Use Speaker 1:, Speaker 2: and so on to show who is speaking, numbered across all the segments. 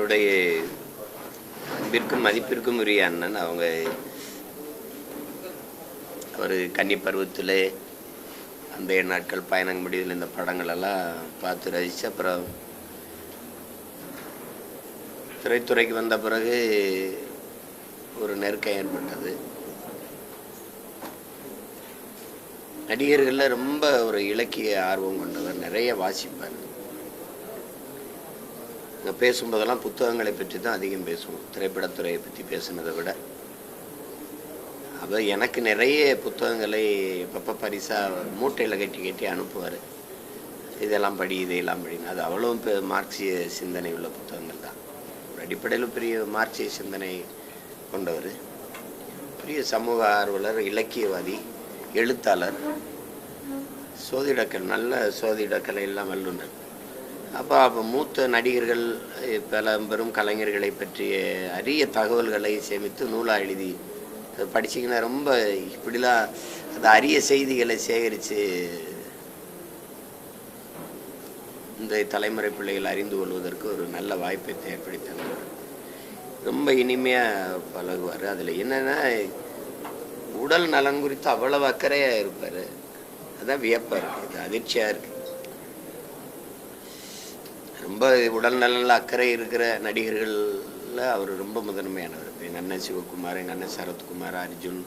Speaker 1: என்னுடைய அன்பிற்கும் மதிப்பிற்கும் உரிய அண்ணன். அவங்க ஒரு கன்னி பருவத்தில் அந்த நாட்கள் பயணம் முடிவில் இந்த படங்கள் எல்லாம் பார்த்து ரசித்து அப்புறம் திரைத்துறைக்கு வந்த பிறகு ஒரு நெருக்கம் ஏற்பட்டது. நடிகர்களில் ரொம்ப ஒரு இலக்கிய ஆர்வம் கொண்டவர் நிறைய வாசிப்பார். பேசும்போதெல்லாம் புத்தகங்களை பற்றி தான் அதிகம் பேசுவோம். திரைப்படத்துறையை பற்றி பேசுனதை விட. அவர் எனக்கு நிறைய புத்தகங்களை எப்பப்போ பரிசாக மூட்டையில் கட்டி கட்டி அனுப்புவார். இதெல்லாம் படி இதையெல்லாம் படின்னு. அது அவ்வளோ பெ மார்க்சிய சிந்தனை உள்ள புத்தகங்கள் தான். ஒரு அடிப்படையில் பெரிய மார்க்சிய சிந்தனை கொண்டவர். பெரிய சமூக ஆர்வலர் இலக்கியவாதி எழுத்தாளர் சோதிடக்கல் நல்ல சோதிடக்கலை எல்லாம் வல்லுநர். அப்போ அப்போ மூத்த நடிகர்கள் பல பெரும் கலைஞர்களை பற்றிய அரிய தகவல்களை சேமித்து நூலாக எழுதி படிச்சிங்கன்னா படிச்சீங்கன்னா ரொம்ப இப்படிலாம் அந்த அரிய செய்திகளை சேகரித்து இந்த தலைமுறை பிள்ளைகள் அறிந்து கொள்வதற்கு ஒரு நல்ல வாய்ப்பை ஏற்படுத்தி ரொம்ப இனிமையாக பழகுவார். அதில் என்னென்னா உடல் நலன் குறித்து அவ்வளவு அக்கறையாக இருப்பார். அதான் வியப்பாக இருக்குது இது அதிர்ச்சியாக இருக்குது ரொம்ப உடல் நலனில் அக்கறை இருக்கிற நடிகர்களில் அவர் ரொம்ப முதன்மையானவர். எங்கள் அண்ணன் சிவகுமார் எங்கள் அண்ணன் சரத்குமார் அர்ஜுன்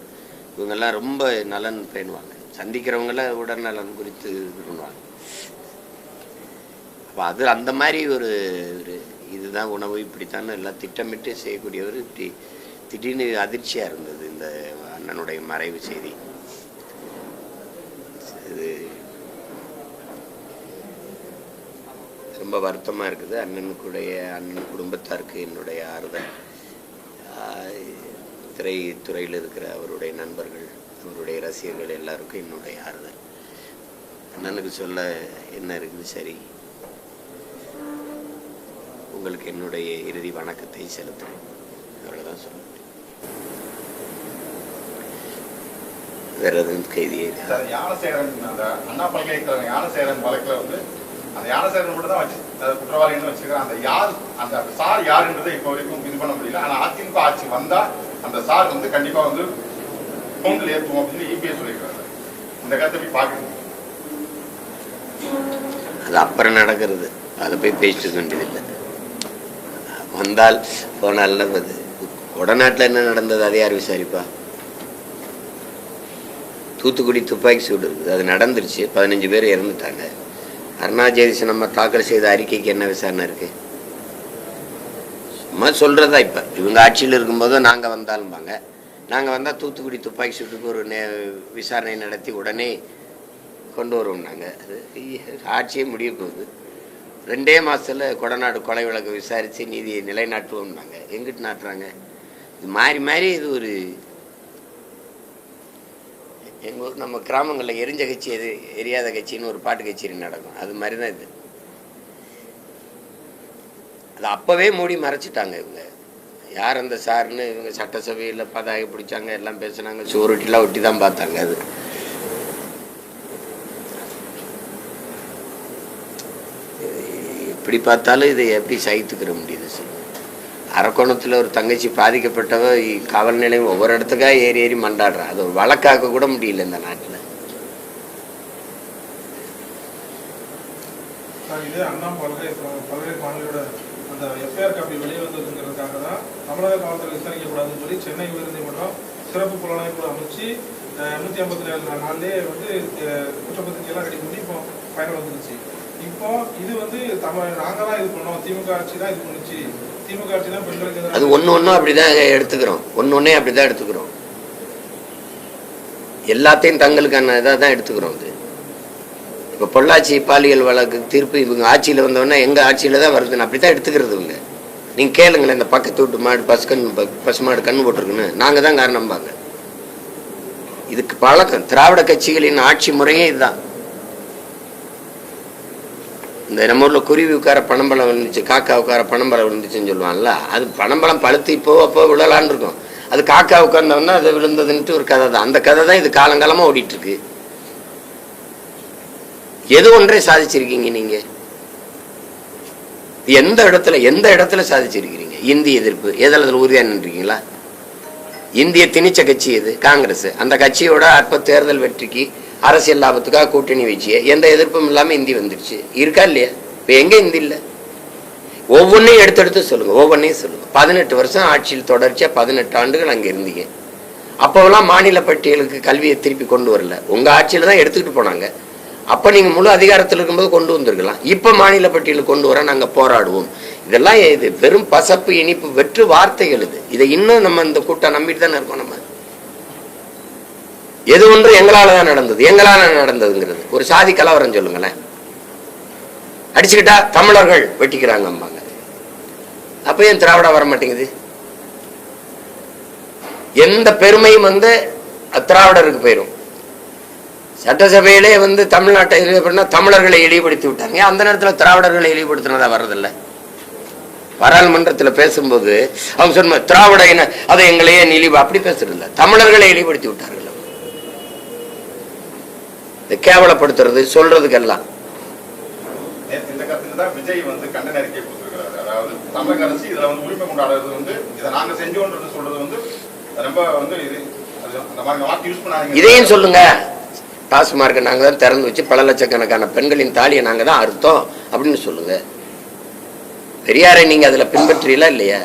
Speaker 1: இவங்கெல்லாம் ரொம்ப நலன் பேணுவாங்க. சந்திக்கிறவங்கள உடல் நலன் குறித்து இது பண்ணுவாங்க அப்போ அது அந்த மாதிரி ஒரு ஒரு இதுதான் உணவு. இப்படித்தான் எல்லாம் திட்டமிட்டு செய்யக்கூடியவர் இப்படி திடீர்னு அதிர்ச்சியாக இருந்தது இந்த அண்ணனுடைய மறைவு செய்தி. இது ரொம்ப வருத்தமாக இருக்குது. அண்ணனுக்குடைய அண்ணன் குடும்பத்தாருக்கு என்னுடைய ஆறுதல். திரைத்துறையில் இருக்கிற அவருடைய நண்பர்கள் அவருடைய ரசிகர்கள் எல்லாருக்கும் என்னுடைய ஆறுதல். அண்ணனுக்கு சொல்ல என்ன இருக்குது சரி. உங்களுக்கு என்னுடைய இறுதி வணக்கத்தை செலுத்துகிறேன் அவ்வளோதான் சொல்ல வேற எதுவும் கைதியே
Speaker 2: அண்ணா பல்கலைக்கழகம் ஞானசேகரன் வழக்கில் வந்து அந்த ஞானசேகரன் மட்டும் தான் வச்சு அஹ் குற்றவாளின்னு வச்சிருக்காங்க அந்த யார் அந்த அந்த சார் யாருன்றதை இப்போ வரைக்கும் இது பண்ண முடியல. ஆனா அதிமுக ஆட்சி வந்தா அந்த சார் வந்து கண்டிப்பா வந்து கவுண்டில் ஏற்றுவோம் அப்படின்னு இபிஎஸ் சொல்லியிருக்காங்க இந்த கருத்தை போய் பார்க்கணும்.
Speaker 1: அது அப்புறம் நடக்கிறது. அதை போய் பேசிட்டு வேண்டியதில்லை. வந்தால் போனால் அது வடநாட்டில் என்ன நடந்தது அதை யார் விசாரிப்பா? தூத்துக்குடி துப்பாக்கி சூடு இருக்குது அது நடந்துருச்சு. பதினஞ்சு பேர் இறந்துட்டாங்க. அருணா நம்ம தாக்கல் செய்த அறிக்கைக்கு என்ன விசாரணை இருக்கு? சும்மா சொல்றதா இப்போ. இவங்க ஆட்சியில் இருக்கும்போது நாங்கள் வந்தாலும்பாங்க. நாங்கள் வந்தால் தூத்துக்குடி துப்பாக்கி சூட்டுக்கு ஒரு நே விசாரணை நடத்தி உடனே கொண்டு வருவோம் நாங்கள் அது ஆட்சியே முடிய போகுது. ரெண்டே மாதத்தில் கொடநாடு கொலை வழக்கு விசாரித்து நீதியை நிலைநாட்டுவோம்னாங்க. எங்கிட்டு நாட்டுறாங்க? இது மாறி மாறி இது ஒரு எங்கள் ஊர் நம்ம கிராமங்களில் எரிஞ்ச கட்சி எது? எரியாத கட்சின்னு ஒரு பாட்டு கச்சேரி நடக்கும். அது மாதிரி தான் இது. அது அப்போவே மூடி மறைச்சிட்டாங்க இவங்க. யார் அந்த சார்னு இவங்க சட்டசபையில் பதாகி பிடிச்சாங்க எல்லாம் பேசுனாங்க சுவரொட்டிலாம் ஒட்டி தான் பார்த்தாங்க அது. எப்படி பார்த்தாலும் இதை எப்படி சகித்துக்கிற முடியுது சார் அரக்கோணத்தில் ஒரு தங்கச்சி பாதிக்கப்பட்டவ காவல் நிலையம் ஒவ்வொரு இடத்துக்கா ஏறி ஏறி மண்டாடுறா. அது ஒரு வழக்காக்க கூட முடியல இந்த நாட்டில்.
Speaker 3: அந்த வெளியே தமிழக விசாரிக்கக்கூடாதுன்னு சொல்லி சென்னை சிறப்பு புலனாய்வு அமைச்சு நூத்தி ஐம்பத்தி ஏழு நாள்லயே வந்து அஹ், எல்லாம் ரெடி பண்ணி இப்போ பயணம் வந்துருச்சு இப்போ இது வந்து தமிழ் நாங்க தான் இது பண்ணோம். திமுக ஆட்சி தான் இது பண்ணுச்சு.
Speaker 1: அது ஒன்று ஒன்றும் அப்படி தான் எடுத்துக்கிறோம் ஒன்று ஒன்றே அப்படி தான் எடுத்துக்கிறோம். எல்லாத்தையும் தங்களுக்கான இதாக தான் எடுத்துக்கிறோம் இது இப்போ பொள்ளாச்சி பாலியல் வழக்கு தீர்ப்பு இவங்க ஆட்சியில் வந்தோடனே எங்கள் ஆட்சியில் தான் வருதுன்னு அப்படி தான் எடுத்துக்கிறது இவங்க. நீங்கள் கேளுங்களேன் இந்த பக்கத்து வீட்டு மாடு பசு கண் பசு மாடு கண் போட்டிருக்குன்னு. நாங்கள் தான் காரணம்பாங்க இதுக்கு பழக்கம். திராவிட கட்சிகளின் ஆட்சி முறையே இதுதான். இந்த நம்ம ஊரில் குருவி உட்கார பணம்பழம் விழுந்துச்சு காக்கா உட்கார பணம்பழம் விழுந்துச்சுன்னு சொல்லுவாங்கல்ல அது பணம்பழம் பழுத்து இப்போ அப்போ விழலான்னு இருக்கும். அது காக்கா உட்கார்ந்தவொன்னா அது விழுந்ததுன்ட்டு ஒரு கதை தான். அந்த கதை தான் இது காலங்காலமாக ஓடிட்டு இருக்கு எது ஒன்றே சாதிச்சிருக்கீங்க நீங்க? எந்த இடத்துல எந்த இடத்துல சாதிச்சிருக்கிறீங்க? இந்திய எதிர்ப்பு எதில் அதில் உறுதியாக நின்றுருக்கீங்களா? இந்திய திணிச்ச கட்சி எது? காங்கிரஸ். அந்த கட்சியோட அற்ப தேர்தல் வெற்றிக்கு அரசியல் லாபத்துக்காக கூட்டணி வச்சு எந்த எதிர்ப்பும் இல்லாமல் இந்தி வந்துருச்சு இருக்கா இல்லையா? இப்போ எங்கே இந்தி இல்லை? ஒவ்வொன்றையும் எடுத்தெடுத்து சொல்லுங்கள் ஒவ்வொன்றையும் சொல்லுங்கள் பதினெட்டு வருஷம் ஆட்சியில் தொடர்ச்சியாக பதினெட்டு ஆண்டுகள் அங்கே இருந்தீங்க. அப்போவெல்லாம் மாநில பட்டியலுக்கு கல்வியை திருப்பி கொண்டு வரல. உங்கள் ஆட்சியில் தான் எடுத்துக்கிட்டு போனாங்க. அப்போ நீங்கள் முழு அதிகாரத்தில் இருக்கும்போது கொண்டு வந்திருக்கலாம். இப்போ மாநில பட்டியலுக்கு கொண்டு வர நாங்கள் போராடுவோம். இதெல்லாம் இது வெறும் பசப்பு இனிப்பு வெற்று வார்த்தைகள் இது. இதை இன்னும் நம்ம இந்த கூட்டம் நம்பிட்டு தானே இருக்கோம் நம்ம. எது ஒன்று எங்களால் தான் நடந்தது எங்களால நடந்ததுங்கிறது. ஒரு சாதி கலவரம் சொல்லுங்களேன். அடிச்சுக்கிட்டா தமிழர்கள் வெட்டிக்கிறாங்க அம்பாங்க. அப்போ ஏன் திராவிட வர மாட்டேங்குது எந்த பெருமையும் வந்து திராவிடருக்கு போயிடும் சட்டசபையிலே வந்து தமிழ்நாட்டை இது தமிழர்களை இழிவுபடுத்தி விட்டாங்க. அந்த நேரத்தில் திராவிடர்களை இழிவுபடுத்தினதா வர்றதில்ல? பாராளுமன்றத்தில் பேசும்போது அவங்க சொன்ன திராவிட இன அதை எங்களையே இழிவு அப்படி பேசுறதில்ல. தமிழர்களை இழிவுபடுத்தி விட்டார்கள். இந்த கேவலப்படுத்துறது சொல்றதுக்கெல்லாம்.
Speaker 2: நேத்து இந்த கருத்துக்கு தான் விஜய் வந்து கண்டன அறிக்கை கொடுத்திருக்கிறாரு. அதாவது தமிழக அரசு இதுல வந்து உரிமை கொண்டாடுறது வந்து இதை நாங்க செஞ்சோன்றது சொல்றது வந்து ரொம்ப வந்து இது அது அந்த மாதிரி வார்த்தை யூஸ் பண்ணாதீங்க.
Speaker 1: இதையும் சொல்லுங்க. டாஸ்மார்க்கை நாங்கள் தான் திறந்து வச்சு பல லட்சக்கணக்கான பெண்களின் தாலியை நாங்கள் தான் அறுத்தோம் அப்படின்னு சொல்லுங்க. பெரியாரை நீங்க அதுல பின்பற்றீங்களா இல்லையா?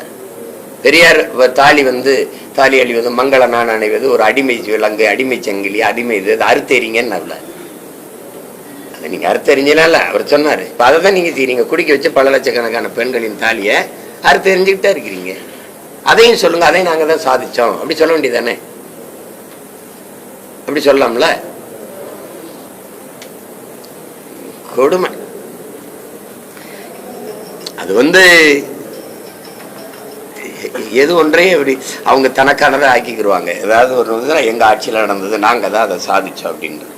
Speaker 1: பெரியார் தாலி வந்து தாலி அழிவது மங்கள நான் அணைவது ஒரு அடிமை விலங்கு அடிமை சங்கிலி அடிமை இது அறுத்தெறிங்கன்னு அவள அதை நீங்க அறுத்தெறிஞ்சல அவர் சொன்னாரு. இப்ப அதை தான் நீங்க செய்றீங்க. குடிக்க வச்சு பல லட்சக்கணக்கான பெண்களின் தாலியை அறுத்தெறிஞ்சுக்கிட்டே இருக்கிறீங்க. அதையும் சொல்லுங்க. அதையும் நாங்க தான் சாதிச்சோம். அப்படி சொல்ல வேண்டியதானே அப்படி சொல்லலாம்ல? கொடுமை. அது வந்து எது ஒன்றையும் இப்படி அவங்க தனக்கானதை ஆக்கிக்கிடுவாங்க ஏதாவது ஒரு எங்க ஆட்சியில் நடந்தது நாங்கள் தான் அதை சாதிச்சோம் அப்படின்றது.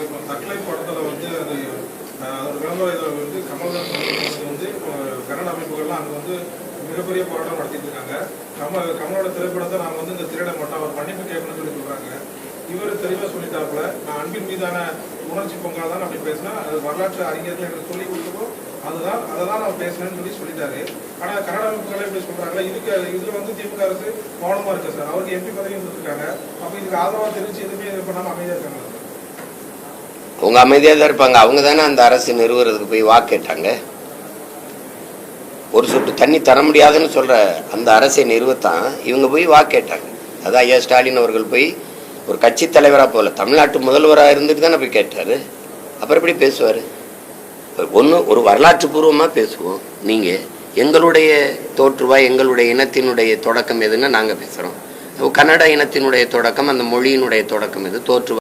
Speaker 3: சார், இப்போ தக்லை படத்தில் வந்து அது அஹ், விளம்பர இதில் வந்து கமல்ஹாசன் வந்து இப்போ கன்னட அமைப்புகள்லாம் அங்கே வந்து மிகப்பெரிய போராட்டம் நடத்திட்டு இருக்காங்க. கமல் கமலோட திரைப்படத்தை நாங்கள் வந்து இந்த திரையிட மாட்டோம் அவர் மன்னிப்பு கேட்கணும்னு சொல்லி சொல்கிறாங்க இவர் தெளிவாக சொல்லிட்டாப்புல நான் அன்பின் மீதான உணர்ச்சி பொங்கல் தான் அப்படி பேசினா அது வரலாற்று அறிஞர்கள் எனக்கு சொல்லி கொடுத்தப்போ அதுதான் அதை தான் நான் பேசினேன்னு சொல்லி சொல்லிட்டாரு. ஆனால் கன்னட அமைப்புகளே இப்படி சொல்றாங்க இதுக்கு இதில் வந்து திமுக அரசு மௌனமாக இருக்கு சார். அவருக்கு எம்பி பதவியும் கொடுத்துருக்காங்க. அப்போ இதுக்கு ஆதரவாக தெரிவிச்சு எதுவுமே இது பண்ணாமல் அமைதியாக இருக்காங்க
Speaker 1: அவங்க அமைதியாக தான் இருப்பாங்க. அவங்க தானே அந்த அரசு நிறுவுறதுக்கு போய் வாக்கு கேட்டாங்க. ஒரு சொட்டு தண்ணி தர முடியாதுன்னு சொல்ற அந்த அரசை நிறுவத்தான். இவங்க போய் வாக்கு கேட்டாங்க. அதான் ஐயா ஸ்டாலின் அவர்கள் போய் ஒரு கட்சி தலைவராக போல தமிழ்நாட்டு முதல்வராக இருந்துட்டு தானே போய் கேட்டாரு. அப்புறம் எப்படி பேசுவார்? ஒன்று ஒரு வரலாற்று பூர்வமாக பேசுவோம். நீங்கள் எங்களுடைய தோற்றுவாய் எங்களுடைய இனத்தினுடைய தொடக்கம் எதுன்னு நாங்கள் பேசுகிறோம் கன்னட இனத்தினுடைய தொடக்கம் அந்த மொழியினுடைய தொடக்கம் எது? தோற்றுவா.